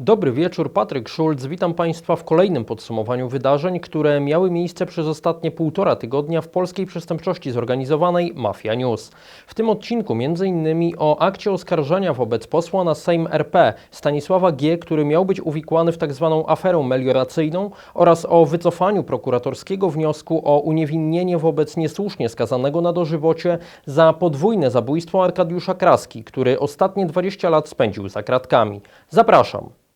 Dobry wieczór, Patryk Schulz. Witam Państwa w kolejnym podsumowaniu wydarzeń, które miały miejsce przez ostatnie półtora tygodnia w polskiej przestępczości zorganizowanej Mafia News. W tym odcinku m.in. o akcie oskarżenia wobec posła na Sejm RP Stanisława G., który miał być uwikłany w tzw. aferę melioracyjną oraz o wycofaniu prokuratorskiego wniosku o uniewinnienie wobec niesłusznie skazanego na dożywocie za podwójne zabójstwo Arkadiusza Kraski, który ostatnie 20 lat spędził za kratkami. Zapraszam.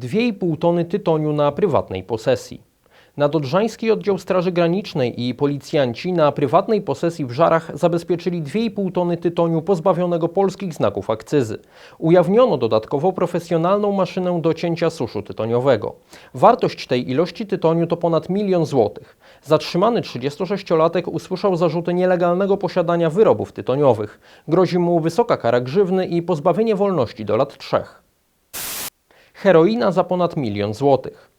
2,5 tony tytoniu na prywatnej posesji. Nadodrzański Oddział Straży Granicznej i policjanci na prywatnej posesji w Żarach zabezpieczyli 2,5 tony tytoniu pozbawionego polskich znaków akcyzy. Ujawniono dodatkowo profesjonalną maszynę do cięcia suszu tytoniowego. Wartość tej ilości tytoniu to ponad milion złotych. Zatrzymany 36-latek usłyszał zarzuty nielegalnego posiadania wyrobów tytoniowych. Grozi mu wysoka kara grzywny i pozbawienie wolności do lat trzech. Heroina za ponad milion złotych.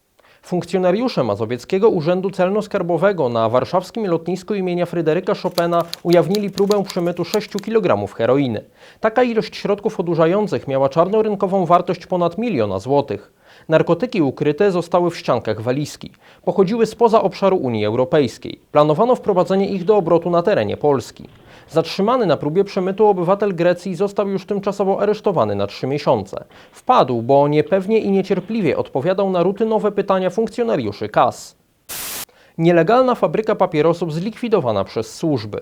Funkcjonariusze Mazowieckiego Urzędu Celno-Skarbowego na warszawskim lotnisku imienia Fryderyka Chopina ujawnili próbę przemytu 6 kg heroiny. Taka ilość środków odurzających miała czarnorynkową wartość ponad miliona złotych. Narkotyki ukryte zostały w ściankach walizki. Pochodziły spoza obszaru Unii Europejskiej. Planowano wprowadzenie ich do obrotu na terenie Polski. Zatrzymany na próbie przemytu obywatel Grecji został już tymczasowo aresztowany na trzy miesiące. Wpadł, bo niepewnie i niecierpliwie odpowiadał na rutynowe pytania funkcjonariuszy KAS. Nielegalna fabryka papierosów zlikwidowana przez służby.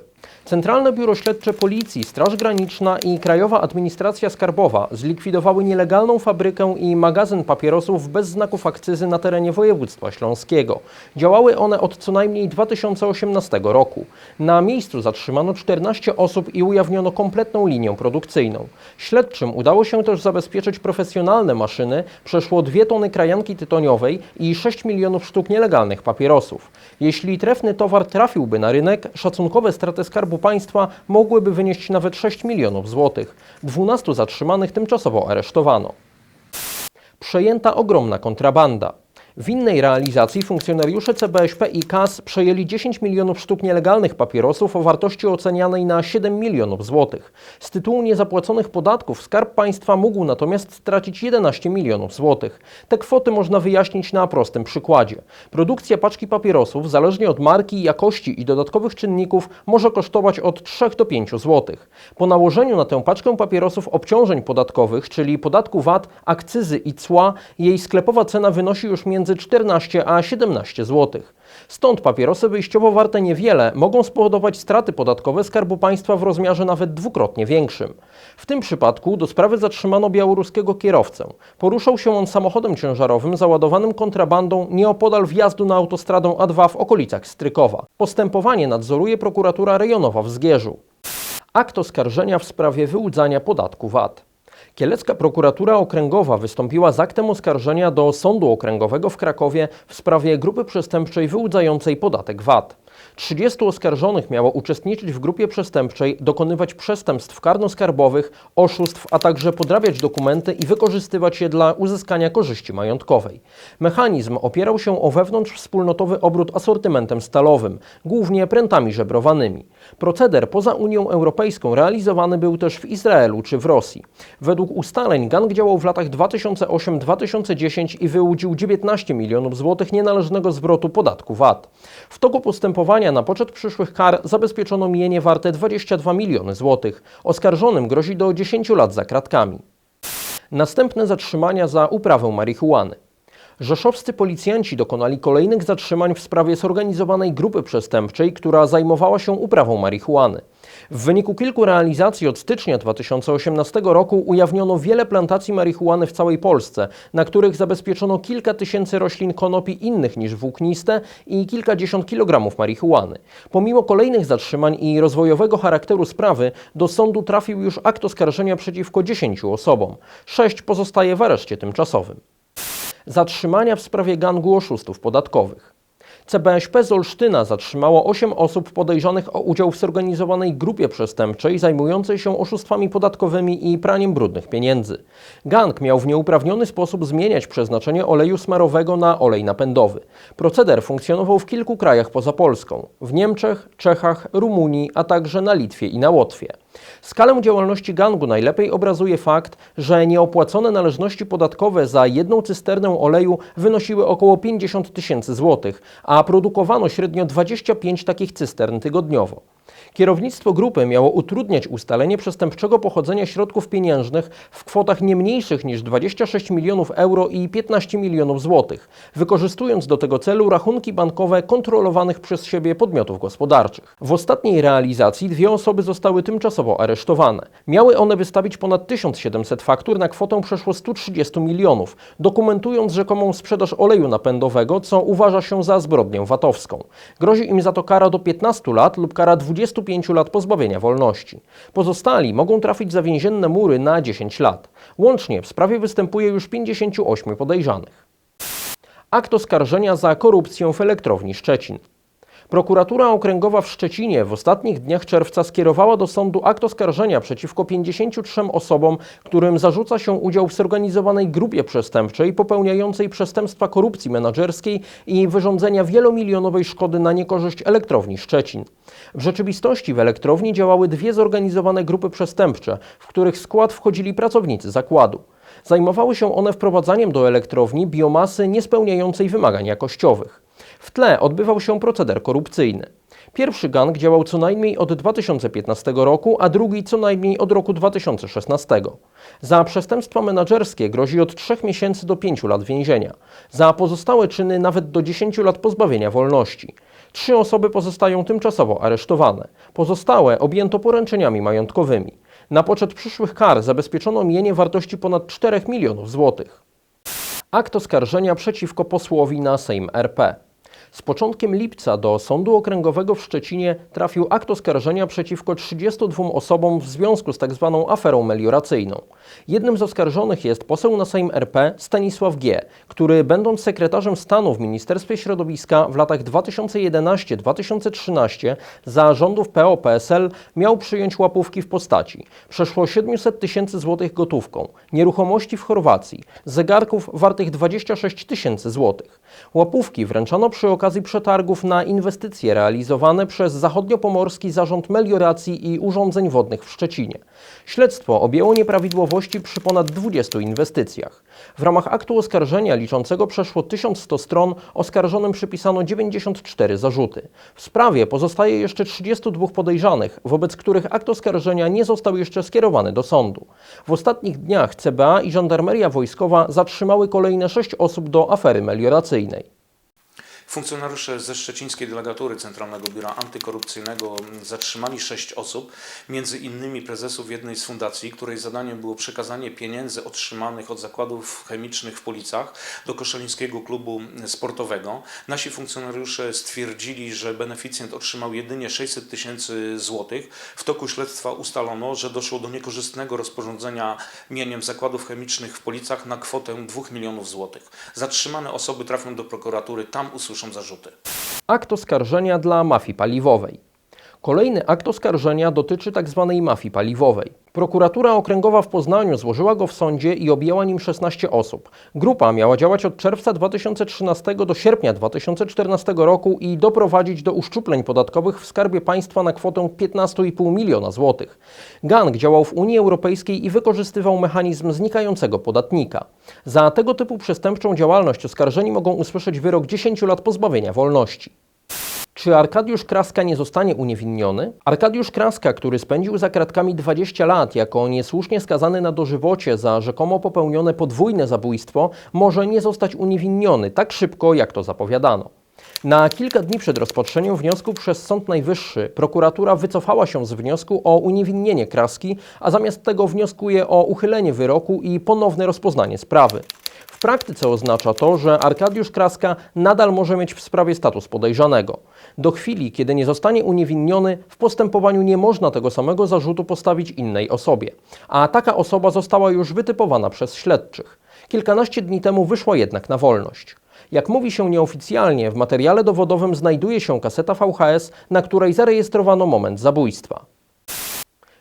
Centralne Biuro Śledcze Policji, Straż Graniczna i Krajowa Administracja Skarbowa zlikwidowały nielegalną fabrykę i magazyn papierosów bez znaków akcyzy na terenie województwa śląskiego. Działały one od co najmniej 2018 roku. Na miejscu zatrzymano 14 osób i ujawniono kompletną linię produkcyjną. Śledczym udało się też zabezpieczyć profesjonalne maszyny, przeszło 2 tony krajanki tytoniowej i 6 milionów sztuk nielegalnych papierosów. Jeśli trefny towar trafiłby na rynek, szacunkowe straty Skarbu Państwa mogłyby wynieść nawet 6 milionów złotych. 12 zatrzymanych tymczasowo aresztowano. Przejęta ogromna kontrabanda. W innej realizacji funkcjonariusze CBŚP i KAS przejęli 10 milionów sztuk nielegalnych papierosów o wartości ocenianej na 7 milionów złotych. Z tytułu niezapłaconych podatków Skarb Państwa mógł natomiast stracić 11 milionów złotych. Te kwoty można wyjaśnić na prostym przykładzie. Produkcja paczki papierosów, zależnie od marki, jakości i dodatkowych czynników, może kosztować od 3 do 5 złotych. Po nałożeniu na tę paczkę papierosów obciążeń podatkowych, czyli podatku VAT, akcyzy i cła, jej sklepowa cena wynosi już między 14 a 17 zł. Stąd papierosy wyjściowo warte niewiele mogą spowodować straty podatkowe Skarbu Państwa w rozmiarze nawet dwukrotnie większym. W tym przypadku do sprawy zatrzymano białoruskiego kierowcę. Poruszał się on samochodem ciężarowym załadowanym kontrabandą nieopodal wjazdu na autostradę A2 w okolicach Strykowa. Postępowanie nadzoruje prokuratura rejonowa w Zgierzu. Akt oskarżenia w sprawie wyłudzania podatku VAT. Kielecka prokuratura okręgowa wystąpiła z aktem oskarżenia do Sądu Okręgowego w Krakowie w sprawie grupy przestępczej wyłudzającej podatek VAT. 30 oskarżonych miało uczestniczyć w grupie przestępczej, dokonywać przestępstw karno-skarbowych, oszustw, a także podrabiać dokumenty i wykorzystywać je dla uzyskania korzyści majątkowej. Mechanizm opierał się o wewnątrzwspólnotowy obrót asortymentem stalowym, głównie prętami żebrowanymi. Proceder poza Unią Europejską realizowany był też w Izraelu czy w Rosji. Według ustaleń gang działał w latach 2008-2010 i wyłudził 19 milionów złotych nienależnego zwrotu podatku VAT. W toku postępowania na poczet przyszłych kar zabezpieczono mienie warte 22 miliony złotych. Oskarżonym grozi do 10 lat za kratkami. Następne zatrzymania za uprawę marihuany. Rzeszowscy policjanci dokonali kolejnych zatrzymań w sprawie zorganizowanej grupy przestępczej, która zajmowała się uprawą marihuany. W wyniku kilku realizacji od stycznia 2018 roku ujawniono wiele plantacji marihuany w całej Polsce, na których zabezpieczono kilka tysięcy roślin konopi innych niż włókniste i kilkadziesiąt kilogramów marihuany. Pomimo kolejnych zatrzymań i rozwojowego charakteru sprawy, do sądu trafił już akt oskarżenia przeciwko 10 osobom. Sześć pozostaje w areszcie tymczasowym. Zatrzymania w sprawie gangu oszustów podatkowych. CBŚP z Olsztyna zatrzymało 8 osób podejrzanych o udział w zorganizowanej grupie przestępczej zajmującej się oszustwami podatkowymi i praniem brudnych pieniędzy. Gang miał w nieuprawniony sposób zmieniać przeznaczenie oleju smarowego na olej napędowy. Proceder funkcjonował w kilku krajach poza Polską w Niemczech, Czechach, Rumunii, a także na Litwie i na Łotwie. Skalę działalności gangu najlepiej obrazuje fakt, że nieopłacone należności podatkowe za jedną cysternę oleju wynosiły około 50 tysięcy złotych, a produkowano średnio 25 takich cystern tygodniowo. Kierownictwo grupy miało utrudniać ustalenie przestępczego pochodzenia środków pieniężnych w kwotach nie mniejszych niż 26 milionów euro i 15 milionów złotych, wykorzystując do tego celu rachunki bankowe kontrolowanych przez siebie podmiotów gospodarczych. W ostatniej realizacji dwie osoby zostały tymczasowo aresztowane. Miały one wystawić ponad 1700 faktur na kwotę przeszło 130 milionów, dokumentując rzekomą sprzedaż oleju napędowego, co uważa się za zbrodnię VAT-owską. Grozi im za to kara do 15 lat lub kara 25 lat pozbawienia wolności. Pozostali mogą trafić za więzienne mury na 10 lat. Łącznie w sprawie występuje już 58 podejrzanych. Akt oskarżenia za korupcję w elektrowni Szczecin. Prokuratura Okręgowa w Szczecinie w ostatnich dniach czerwca skierowała do sądu akt oskarżenia przeciwko 53 osobom, którym zarzuca się udział w zorganizowanej grupie przestępczej popełniającej przestępstwa korupcji menedżerskiej i wyrządzenia wielomilionowej szkody na niekorzyść elektrowni Szczecin. W rzeczywistości w elektrowni działały dwie zorganizowane grupy przestępcze, w których skład wchodzili pracownicy zakładu. Zajmowały się one wprowadzaniem do elektrowni biomasy niespełniającej wymagań jakościowych. W tle odbywał się proceder korupcyjny. Pierwszy gang działał co najmniej od 2015 roku, a drugi co najmniej od roku 2016. Za przestępstwa menedżerskie grozi od 3 miesięcy do 5 lat więzienia. Za pozostałe czyny nawet do 10 lat pozbawienia wolności. Trzy osoby pozostają tymczasowo aresztowane. Pozostałe objęto poręczeniami majątkowymi. Na poczet przyszłych kar zabezpieczono mienie wartości ponad 4 milionów złotych. Akt oskarżenia przeciwko posłowi na Sejm RP. Z początkiem lipca do Sądu Okręgowego w Szczecinie trafił akt oskarżenia przeciwko 32 osobom w związku z tzw. aferą melioracyjną. Jednym z oskarżonych jest poseł na Sejm RP Stanisław G., który będąc sekretarzem stanu w Ministerstwie Środowiska w latach 2011-2013 za rządów PO-PSL miał przyjąć łapówki w postaci przeszło 700 tysięcy złotych gotówką, nieruchomości w Chorwacji, zegarków wartych 26 tysięcy złotych. Łapówki wręczano przy okazji przetargów na inwestycje realizowane przez Zachodniopomorski Zarząd Melioracji i Urządzeń Wodnych w Szczecinie. Śledztwo objęło nieprawidłowości przy ponad 20 inwestycjach. W ramach aktu oskarżenia liczącego przeszło 1100 stron oskarżonym przypisano 94 zarzuty. W sprawie pozostaje jeszcze 32 podejrzanych, wobec których akt oskarżenia nie został jeszcze skierowany do sądu. W ostatnich dniach CBA i Żandarmeria Wojskowa zatrzymały kolejne 6 osób do afery melioracyjnej. Funkcjonariusze ze szczecińskiej delegatury Centralnego Biura Antykorupcyjnego zatrzymali sześć osób, między innymi prezesów jednej z fundacji, której zadaniem było przekazanie pieniędzy otrzymanych od zakładów chemicznych w Policach do Koszalińskiego Klubu Sportowego. Nasi funkcjonariusze stwierdzili, że beneficjent otrzymał jedynie 600 tysięcy złotych. W toku śledztwa ustalono, że doszło do niekorzystnego rozporządzenia mieniem zakładów chemicznych w Policach na kwotę 2 milionów złotych. Zatrzymane osoby trafią do prokuratury, tam usłyszą zarzuty. Akt oskarżenia dla mafii paliwowej. Kolejny akt oskarżenia dotyczy tzw. mafii paliwowej. Prokuratura Okręgowa w Poznaniu złożyła go w sądzie i objęła nim 16 osób. Grupa miała działać od czerwca 2013 do sierpnia 2014 roku i doprowadzić do uszczupleń podatkowych w skarbie państwa na kwotę 15,5 miliona złotych. Gang działał w Unii Europejskiej i wykorzystywał mechanizm znikającego podatnika. Za tego typu przestępczą działalność oskarżeni mogą usłyszeć wyrok 10 lat pozbawienia wolności. Czy Arkadiusz Kraska nie zostanie uniewinniony? Arkadiusz Kraska, który spędził za kratkami 20 lat jako niesłusznie skazany na dożywocie za rzekomo popełnione podwójne zabójstwo, może nie zostać uniewinniony tak szybko, jak to zapowiadano. Na kilka dni przed rozpatrzeniem wniosku przez Sąd Najwyższy prokuratura wycofała się z wniosku o uniewinnienie Kraski, a zamiast tego wnioskuje o uchylenie wyroku i ponowne rozpoznanie sprawy. W praktyce oznacza to, że Arkadiusz Kraska nadal może mieć w sprawie status podejrzanego. Do chwili, kiedy nie zostanie uniewinniony, w postępowaniu nie można tego samego zarzutu postawić innej osobie, a taka osoba została już wytypowana przez śledczych. Kilkanaście dni temu wyszła jednak na wolność. Jak mówi się nieoficjalnie, w materiale dowodowym znajduje się kaseta VHS, na której zarejestrowano moment zabójstwa.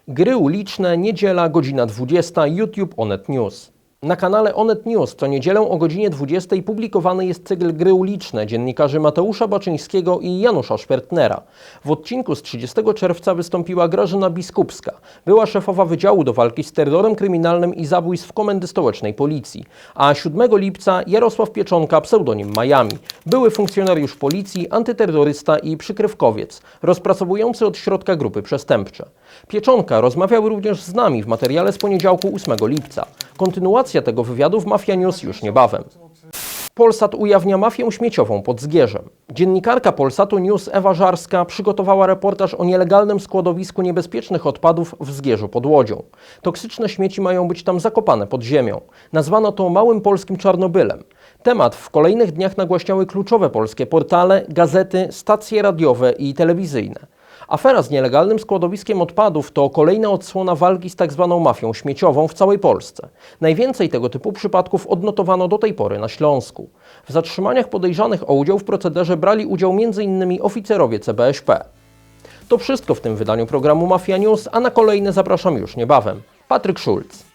Gry uliczne, niedziela, godzina 20, YouTube Onet News. Na kanale Onet News co niedzielę o godzinie 20 publikowany jest cykl Gry uliczne dziennikarzy Mateusza Baczyńskiego i Janusza Szpertnera. W odcinku z 30 czerwca wystąpiła Grażyna Biskupska, była szefowa Wydziału do Walki z Terrorem Kryminalnym i Zabójstw Komendy Stołecznej Policji, a 7 lipca Jarosław Pieczonka, pseudonim Miami, były funkcjonariusz policji, antyterrorysta i przykrywkowiec, rozpracowujący od środka grupy przestępcze. Pieczonka rozmawiał również z nami w materiale z poniedziałku 8 lipca. Kontynuacja tego wywiadu w Mafia News już niebawem. Polsat ujawnia mafię śmieciową pod Zgierzem. Dziennikarka Polsatu News Ewa Żarska przygotowała reportaż o nielegalnym składowisku niebezpiecznych odpadów w Zgierzu pod Łodzią. Toksyczne śmieci mają być tam zakopane pod ziemią. Nazwano to małym polskim Czarnobylem. Temat w kolejnych dniach nagłaśniały kluczowe polskie portale, gazety, stacje radiowe i telewizyjne. Afera z nielegalnym składowiskiem odpadów to kolejna odsłona walki z tzw. mafią śmieciową w całej Polsce. Najwięcej tego typu przypadków odnotowano do tej pory na Śląsku. W zatrzymaniach podejrzanych o udział w procederze brali udział m.in. oficerowie CBŚP. To wszystko w tym wydaniu programu Mafia News, a na kolejne zapraszam już niebawem. Patryk Szulc.